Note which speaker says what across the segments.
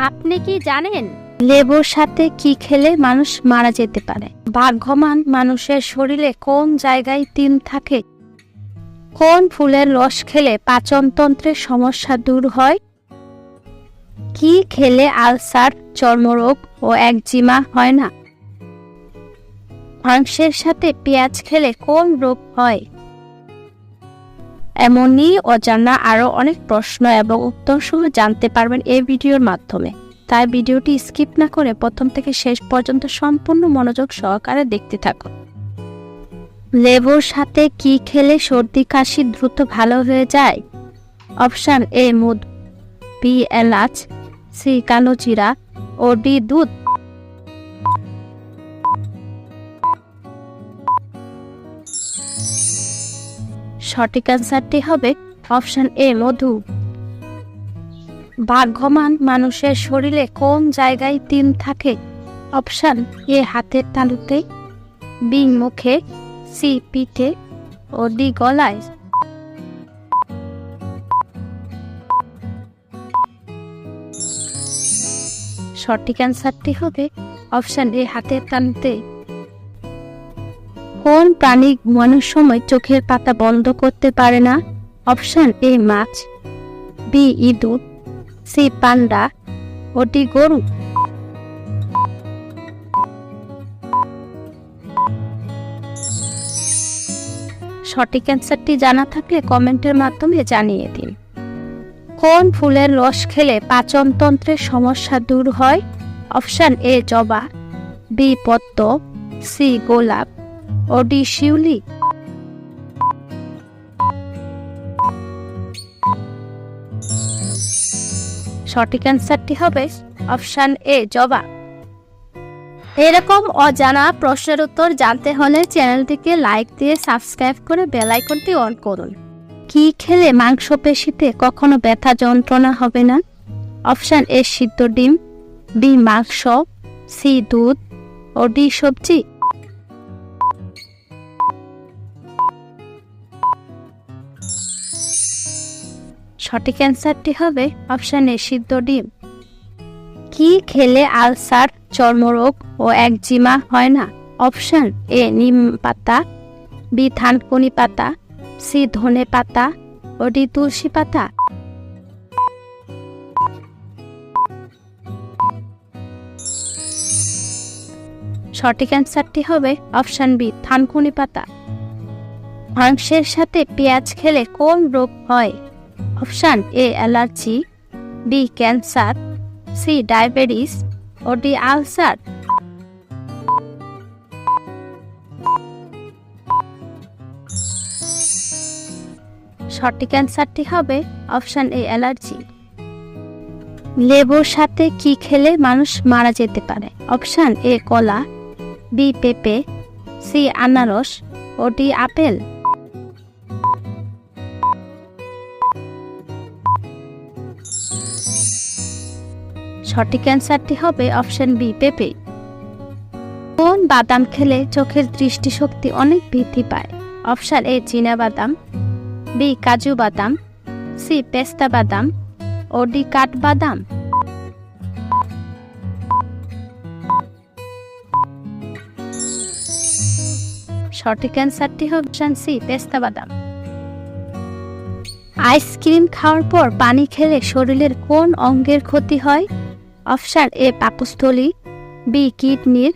Speaker 1: আপনি কি জানেন লেবুর সাথে কি খেলে মানুষ মারা যেতে পারে? ভাগ্যমান মানুষের শরীরে কোন জায়গায় তিন থাকে? কোন ফুলের রস খেলে পাচনতন্ত্রের সমস্যা দূর হয়? কি খেলে আলসার, চর্মরোগ ও একজিমা হয় না? মাংসের সাথে পেঁয়াজ খেলে কোন রোগ হয়? এমনই অজানা আরও অনেক প্রশ্ন এবং উত্তর সহ জানতে পারবেন এই ভিডিওর মাধ্যমে। তাই ভিডিওটি স্কিপ না করে প্রথম থেকে শেষ পর্যন্ত সম্পূর্ণ মনোযোগ সহকারে দেখতে থাকুন। লেবুর সাথে কি খেলে সর্দি কাশি দ্রুত ভালো হয়ে যায়? অপশান এ মুদ, বি এলাচ সি কালো জিরা ও ডি দুধ। সঠিক অ্যান্সারটি হবে অপশন এ, মধু। ভাগ্যমান মানুষের শরীরে কোন জায়গায় তিল থাকে? অপশন এ, হাতের তালুতে, বি, মুখে, সি, পিঠে, ও ডি, গলায়। সঠিক অ্যান্সারটি হবে অপশন এ, হাতের তালুতে। প্রাণী ঘুমানোর সময় চোখের পাতা বন্ধ করতে পারে না। অপশন এ, মাছ। বি, ইঁদুর। সি, পান্ডা। ও, ডি, গরু। সঠিক অ্যান্সারটি জানা থাকলে কমেন্টের মাধ্যমে জানিয়ে দিন। কোন ফুলের রস খেলে পাচনতন্ত্রের সমস্যা দূর হয়? অপশান এ, জবা। বি, পদ্ম। সি, গোলাপ। ও শিউলি। সঠিক অ্যান্সারটি হবে অপশান এ, জবা। এরকম অজানা প্রশ্নের উত্তর জানতে হলে চ্যানেলটিকে লাইক দিয়ে সাবস্ক্রাইব করে বেল আইকনটি অন করুন। কি খেলে মাংসপেশিতে কখনো ব্যথা যন্ত্রণা হবে না? অপশান এ, সিদ্ধ ডিম, বি, মাংস, সি, দুধ ও ডি, সবজি। সঠিক অ্যান্সারটি হবে অপশান এ সিদ্ধ ডিম। কি খেলে আলসার, চর্মরোগ ও একজিমা হয় না? অপশান এ নিম পাতা, বি থানকুনি পাতা, সি ধনে পাতা ও ডি তুলসী পাতা। সঠিক অ্যান্সারটি হবে অপশান বি থানকুনি পাতা। মাংসের সাথে পেঁয়াজ খেলে কোন রোগ হয়? Option A allergy, B cancer, C diabetes O D ulcer. সঠিক অ্যান্সারটি হবে অপশান এ অ্যালার্জি। লেবুর সাথে কি খেলে মানুষ মারা যেতে পারে? অপশান এ কলা, বি পেঁপে, সি আনারস ও ডি আপেল। সঠিক অ্যান্সারটি হবে অপশন বি, পেঁপে। কোন বাদাম খেলে চোখের দৃষ্টিশক্তি অনেক বৃদ্ধি পায়? অপশন এ, চীনা বাদাম, বি, কাজু বাদাম, সি, পেস্তা বাদাম, ও, ডি, কাঠ বাদাম। সঠিক অ্যান্সারটি অপশন সি, পেস্তা বাদাম। আইসক্রিম খাওয়ার পর পানি খেলে শরীরের কোন অঙ্গের ক্ষতি হয়? অপশান এ পাকস্থলী, বি কিডনির,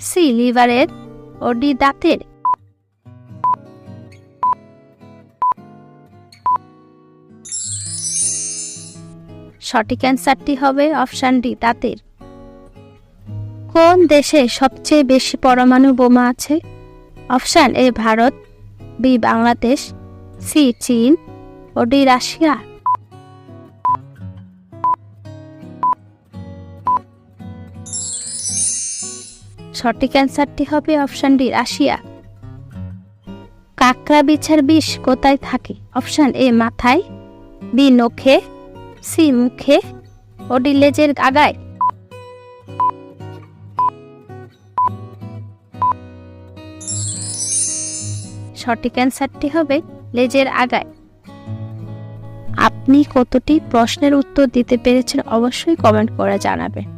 Speaker 1: সি লিভারের, ও ডি দাঁতের। সঠিক অ্যান্সারটি হবে অপশান ডি দাঁতের। কোন দেশে সবচেয়ে বেশি পরমাণু বোমা আছে? Option A Bharat, B Bangladesh, C চীন, ও ডি রাশিয়া। সঠিক অ্যান্সারটি হবে অপশান ডি রাশিয়া। কাকড়া বিছার বিষ কোথায় থাকে? অপশান এ মাথায়, বি নখে, সি মুখে, ও ডি লেজের আগায়। সঠিক অ্যান্সারটি হবে লেজের আগায়। আপনি কতটি প্রশ্নের উত্তর দিতে পেরেছেন অবশ্যই কমেন্ট করে জানাবেন।